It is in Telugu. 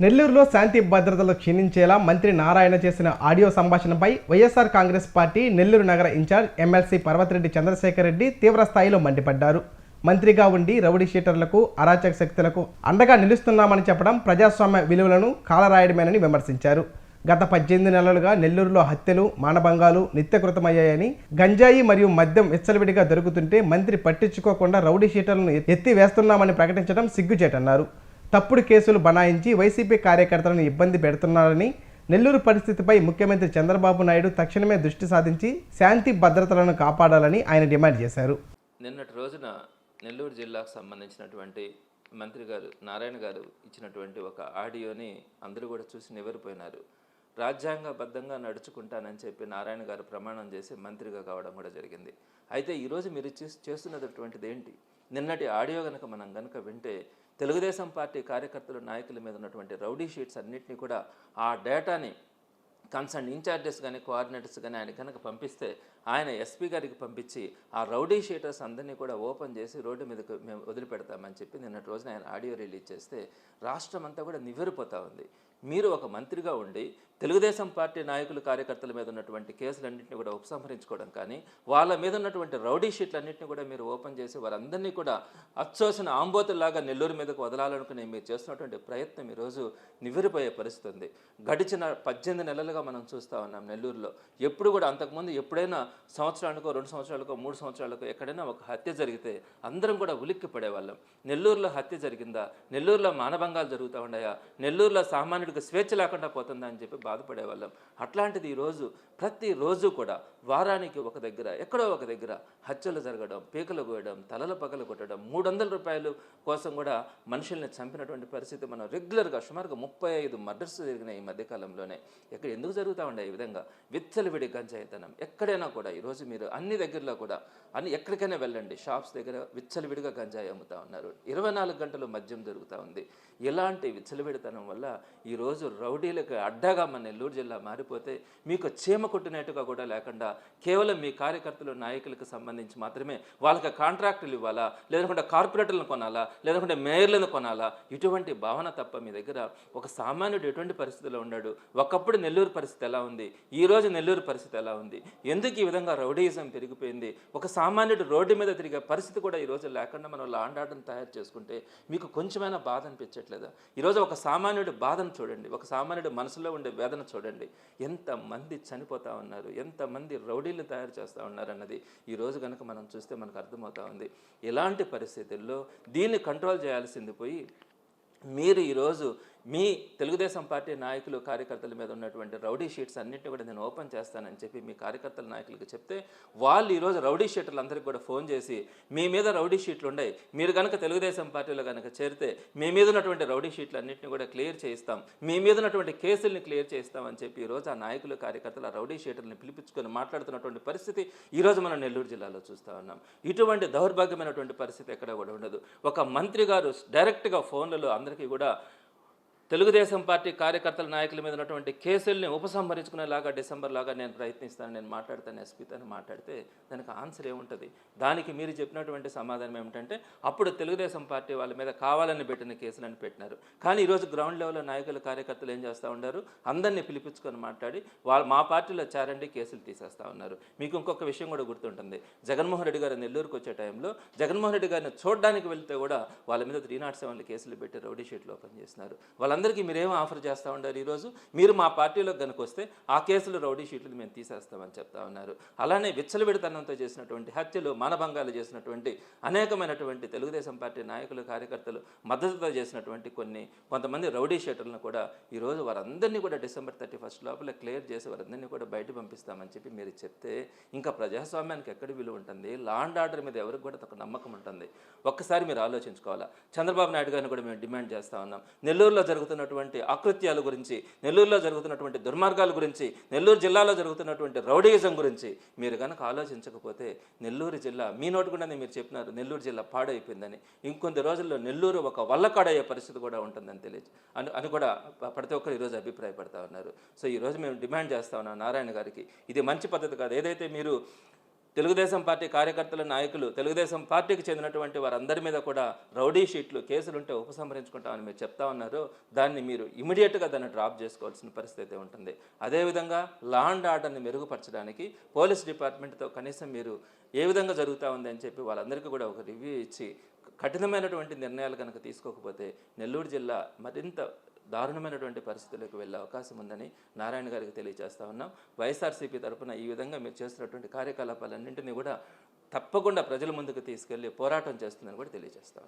నెల్లూరులో శాంతి భద్రతలు క్షీణించేలా మంత్రి నారాయణ చేసిన ఆడియో సంభాషణపై వైఎస్ఆర్ కాంగ్రెస్ పార్టీ నెల్లూరు నగర ఇన్ఛార్జ్ ఎమ్మెల్సీ పర్వతిరెడ్డి చంద్రశేఖర్ రెడ్డి తీవ్ర స్థాయిలో మండిపడ్డారు. మంత్రిగా ఉండి రౌడీ షీటర్లకు అరాచక శక్తులకు అండగా నిలుస్తున్నామని చెప్పడం ప్రజాస్వామ్య విలువలను కాలరాయడమేనని విమర్శించారు. గత పద్దెనిమిది నెలలుగా నెల్లూరులో హత్యలు మానభంగాలు నిత్యకృతమయ్యాయని గంజాయి మరియు మద్యం విచ్చలవిడిగా దొరుకుతుంటే మంత్రి పట్టించుకోకుండా రౌడీ షీటర్లను ఎత్తి వేస్తున్నామని ప్రకటించడం సిగ్గుచేటన్నారు. తప్పుడు కేసులు బనాయించి వైసీపీ కార్యకర్తలను ఇబ్బంది పెడుతున్నారని నెల్లూరు పరిస్థితిపై ముఖ్యమంత్రి చంద్రబాబు నాయుడు తక్షణమే దృష్టి సాధించి శాంతి భద్రతలను కాపాడాలని ఆయన డిమాండ్ చేశారు. నిన్నటి రోజున నెల్లూరు జిల్లాకు సంబంధించినటువంటి మంత్రి గారు నారాయణ గారు ఇచ్చినటువంటి ఒక ఆడియోని అందరూ కూడా చూసి నివ్వరిపోయినారు. రాజ్యాంగబద్ధంగా నడుచుకుంటానని చెప్పి నారాయణ గారు ప్రమాణం చేసి మంత్రిగా కావడం కూడా జరిగింది. అయితే ఈరోజు మీరు చేస్- చేస్తున్నటువంటిది ఏంటి? నిన్నటి ఆడియో కనుక మనం కనుక వింటే తెలుగుదేశం పార్టీ కార్యకర్తలు నాయకుల మీద ఉన్నటువంటి రౌడీ షీట్స్ అన్నింటినీ కూడా ఆ డేటాని కన్సర్న్ ఇన్ఛార్జెస్ కానీ కోఆర్డినేటర్స్ కానీ ఆయన కనుక పంపిస్తే ఆయన ఎస్పీ గారికి పంపించి ఆ రౌడీ షీటర్స్ అందరినీ కూడా ఓపెన్ చేసి రోడ్డు మీదకు మేము వదిలిపెడతామని చెప్పి నిన్నటి రోజున ఆయన ఆడియో రిలీజ్ చేస్తే రాష్ట్రం అంతా కూడా నివ్వెరిపోతూ ఉంది. మీరు ఒక మంత్రిగా ఉండి తెలుగుదేశం పార్టీ నాయకులు కార్యకర్తల మీద ఉన్నటువంటి కేసులన్నింటినీ కూడా ఉపసంహరించుకోవడం కానీ వాళ్ళ మీద ఉన్నటువంటి రౌడీ షీట్లన్నింటినీ కూడా మీరు ఓపెన్ చేసి వారందరినీ కూడా అచ్చోసిన ఆంబోతులాగా నెల్లూరు మీదకు వదలాలనుకునే మీరు చేస్తున్నటువంటి ప్రయత్నం ఈరోజు నివ్వెరపోయే పరిస్థితి ఉంది. గడిచిన పద్దెనిమిది నెలలుగా మనం చూస్తూ ఉన్నాం నెల్లూరులో. ఎప్పుడు కూడా అంతకుముందు ఎప్పుడైనా సంవత్సరానికో రెండు సంవత్సరాలకో మూడు సంవత్సరాలకో ఎక్కడైనా ఒక హత్య జరిగితే అందరం కూడా ఉలిక్కి పడేవాళ్ళం నెల్లూరులో హత్య జరిగిందా? నెల్లూరులో మానభంగాలు జరుగుతూ ఉన్నాయా? నెల్లూరులో సామాన్యుడు సామాన్యుడికి స్వేచ్ఛ లేకుండా పోతుందా అని చెప్పి బాధపడేవాళ్ళం. అట్లాంటిది ఈరోజు ప్రతిరోజు కూడా వారానికి ఒక దగ్గర ఎక్కడో ఒక దగ్గర హత్యలు జరగడం పీకలు కోయడం తలల పగలు కొట్టడం మూడు వందల రూపాయలు కోసం కూడా మనుషుల్ని చంపినటువంటి పరిస్థితి మనం రెగ్యులర్గా సుమారుగా ముప్పై ఐదు మర్డర్స్ జరిగినాయి ఈ మధ్యకాలంలోనే. ఎక్కడ ఎందుకు జరుగుతూ ఉండే ఈ విధంగా? విచ్చలవిడి గంజాయితనం. ఎక్కడైనా కూడా ఈరోజు మీరు అన్ని దగ్గరలో కూడా అన్ని ఎక్కడికైనా వెళ్ళండి. షాప్స్ దగ్గర విచ్చలవిడిగా గంజాయి అమ్ముతా ఉన్నారు. ఇరవై నాలుగు గంటలు మద్యం దొరుకుతూ ఉంది. ఇలాంటి విచ్చలవిడితనం వల్ల ఈరోజు రౌడీలకు అడ్డాగా మన నెల్లూరు జిల్లా మారిపోతే మీకు చీమ కొట్టినట్టుగా కూడా లేకుండా కేవలం మీ కార్యకర్తలు నాయకులకు సంబంధించి మాత్రమే వాళ్ళకి కాంట్రాక్టులు ఇవ్వాలా? లేదంటే కార్పొరేటర్లను కొనాలా? లేదంటే మేయర్లను కొనాలా? ఇటువంటి భావన తప్ప మీ దగ్గర ఒక సామాన్యుడు ఎటువంటి పరిస్థితిలో ఉన్నాడు? ఒకప్పుడు నెల్లూరు పరిస్థితి ఎలా ఉంది? ఈ రోజు నెల్లూరు పరిస్థితి ఎలా ఉంది? ఎందుకు ఈ విధంగా రౌడీయిజం పెరిగిపోయింది? ఒక సామాన్యుడు రోడ్డు మీద తిరిగే పరిస్థితి కూడా ఈ రోజు లేకుండా మనం లాండాటం తయారు చేసుకుంటే మీకు కొంచెమైనా బాధ అనిపించట్లేదా? ఈరోజు ఒక సామాన్యుడి బాధను చూడండి. ఒక సామాన్యుడు మనసులో ఉండే వేదన చూడండి. ఎంతమంది చనిపోతా ఉన్నారు? ఎంతమంది రౌడీలు తయారు చేస్తూ ఉన్నారు అన్నది ఈ రోజు కనుక మనం చూస్తే మనకు అర్థమవుతా ఉంది. ఇలాంటి పరిస్థితుల్లో దీన్ని కంట్రోల్ చేయాల్సింది పోయి మీరు ఈరోజు మీ తెలుగుదేశం పార్టీ నాయకులు కార్యకర్తల మీద ఉన్నటువంటి రౌడీ షీట్స్ అన్నింటినీ కూడా నేను ఓపెన్ చేస్తానని చెప్పి మీ కార్యకర్తల నాయకులకు చెప్తే వాళ్ళు ఈరోజు రౌడీ షీట్లు అందరికీ కూడా ఫోన్ చేసి మీ మీద రౌడీ షీట్లు ఉన్నాయి మీరు కనుక తెలుగుదేశం పార్టీలో కనుక చేరితే మీ మీద ఉన్నటువంటి రౌడీ షీట్లు అన్నింటినీ కూడా క్లియర్ చేయిస్తాం. మీ మీద ఉన్నటువంటి కేసుల్ని క్లియర్ చేయిస్తామని చెప్పి ఈరోజు ఆ నాయకులు కార్యకర్తలు ఆ రౌడీ షీటర్ని పిలిపించుకొని మాట్లాడుతున్నటువంటి పరిస్థితి ఈరోజు మనం నెల్లూరు జిల్లాలో చూస్తూ ఉన్నాం. ఇటువంటి దౌర్భాగ్యమైనటువంటి పరిస్థితి ఎక్కడ కూడా ఉండదు. ఒక మంత్రి గారు డైరెక్ట్గా ఫోన్లలో అందరికీ కూడా తెలుగుదేశం పార్టీ కార్యకర్తల నాయకుల మీద ఉన్నటువంటి కేసుల్ని ఉపసంహరించుకునేలాగా డిసెంబర్ లాగా నేను ప్రయత్నిస్తాను నేను మాట్లాడతాను ఎస్పీతో మాట్లాడితే దానికి ఆన్సర్ ఏముంటుంది? దానికి మీరు చెప్పినటువంటి సమాధానం ఏమిటంటే అప్పుడు తెలుగుదేశం పార్టీ వాళ్ళ మీద కావాలని పెట్టిన కేసులను పెట్టినారు. కానీ ఈరోజు గ్రౌండ్ లెవెల్లో నాయకులు కార్యకర్తలు ఏం చేస్తూ ఉన్నారు అందరినీ పిలిపించుకొని మాట్లాడి వాళ్ళు మా పార్టీలో చేరండి కేసులు తీసేస్తా ఉన్నారు. మీకు ఇంకొక విషయం కూడా గుర్తుంటుంది. జగన్మోహన్ రెడ్డి గారు నెల్లూరుకు వచ్చే టైంలో జగన్మోహన్ రెడ్డి గారిని చూడడానికి వెళ్తే కూడా వాళ్ళ మీద త్రీ నాట్ సెవెన్లు కేసులు పెట్టి రౌడీ షీట్లు ఓపెన్ చేసినారు. అందరికీ మీరేం ఆఫర్ చేస్తూ ఉండారు ఈరోజు? మీరు మా పార్టీలోకి కనుక వస్తే ఆ కేసులు రౌడీ షీట్లు మేము తీసేస్తామని చెప్తా ఉన్నారు. అలానే విచ్చలవిడితనంతో చేసినటువంటి హత్యలు మానభంగాలు చేసినటువంటి అనేకమైనటువంటి తెలుగుదేశం పార్టీ నాయకులు కార్యకర్తలు మద్దతుతో చేసినటువంటి కొన్ని కొంతమంది రౌడీ షీటర్లను కూడా ఈరోజు వారందరినీ కూడా డిసెంబర్ థర్టీ ఫస్ట్ లోపల క్లియర్ చేసి వారందరినీ కూడా బయట పంపిస్తామని చెప్పి మీరు చెప్తే ఇంకా ప్రజాస్వామ్యానికి ఎక్కడ విలువ ఉంటుంది? లాండ్ ఆర్డర్ మీద ఎవరికి కూడా ఒక నమ్మకం ఉంటుంది. ఒక్కసారి మీరు ఆలోచించుకోవాలా? చంద్రబాబు నాయుడు గారిని కూడా మేము డిమాండ్ చేస్తా ఉన్నాం. నెల్లూరులో జరుగుతున్నటువంటి అకృత్యాల గురించి నెల్లూరులో జరుగుతున్నటువంటి దుర్మార్గాల గురించి నెల్లూరు జిల్లాలో జరుగుతున్నటువంటి రౌడీయిజం గురించి మీరు కనుక ఆలోచించకపోతే నెల్లూరు జిల్లా మీ నోటి కూడానే మీరు చెప్పినారు నెల్లూరు జిల్లా పాడైపోయిందని. ఇంకొన్ని రోజుల్లో నెల్లూరు ఒక వల్లకాడయ్యే పరిస్థితి కూడా ఉంటుందని తెలియదు అని అని కూడా ప్రతి ఒక్కరు ఈరోజు అభిప్రాయపడతా ఉన్నారు. సో ఈరోజు మేము డిమాండ్ చేస్తా ఉన్నాం నారాయణ గారికి. ఇది మంచి పద్ధతి కాదు. ఏదైతే మీరు తెలుగుదేశం పార్టీ కార్యకర్తల నాయకులు తెలుగుదేశం పార్టీకి చెందినటువంటి వారందరి మీద కూడా రౌడీ షీట్లు కేసులుంటే ఉపసంహరించుకుంటామని మీరు చెప్తా ఉన్నారు. దాన్ని మీరు ఇమీడియట్గా దాన్ని డ్రాప్ చేసుకోవాల్సిన పరిస్థితి ఉంటుంది. అదేవిధంగా లా అండ్ ఆర్డర్ని మెరుగుపరచడానికి పోలీస్ డిపార్ట్మెంట్తో కనీసం మీరు ఏ విధంగా జరుగుతూ ఉంది అని చెప్పి వాళ్ళందరికీ కూడా ఒక రివ్యూ ఇచ్చి కఠినమైనటువంటి నిర్ణయాలు కనుక తీసుకోకపోతే నెల్లూరు జిల్లా మరింత దారుణమైనటువంటి పరిస్థితులకు వెళ్ళే అవకాశం ఉందని నారాయణ గారికి తెలియజేస్తా ఉన్నాం. వైఎస్ఆర్సీపీ తరఫున ఈ విధంగా మీరు చేస్తున్నటువంటి కార్యకలాపాలన్నింటినీ కూడా తప్పకుండా ప్రజల ముందుకు తీసుకెళ్ళి పోరాటం చేస్తుందని కూడా తెలియజేస్తాం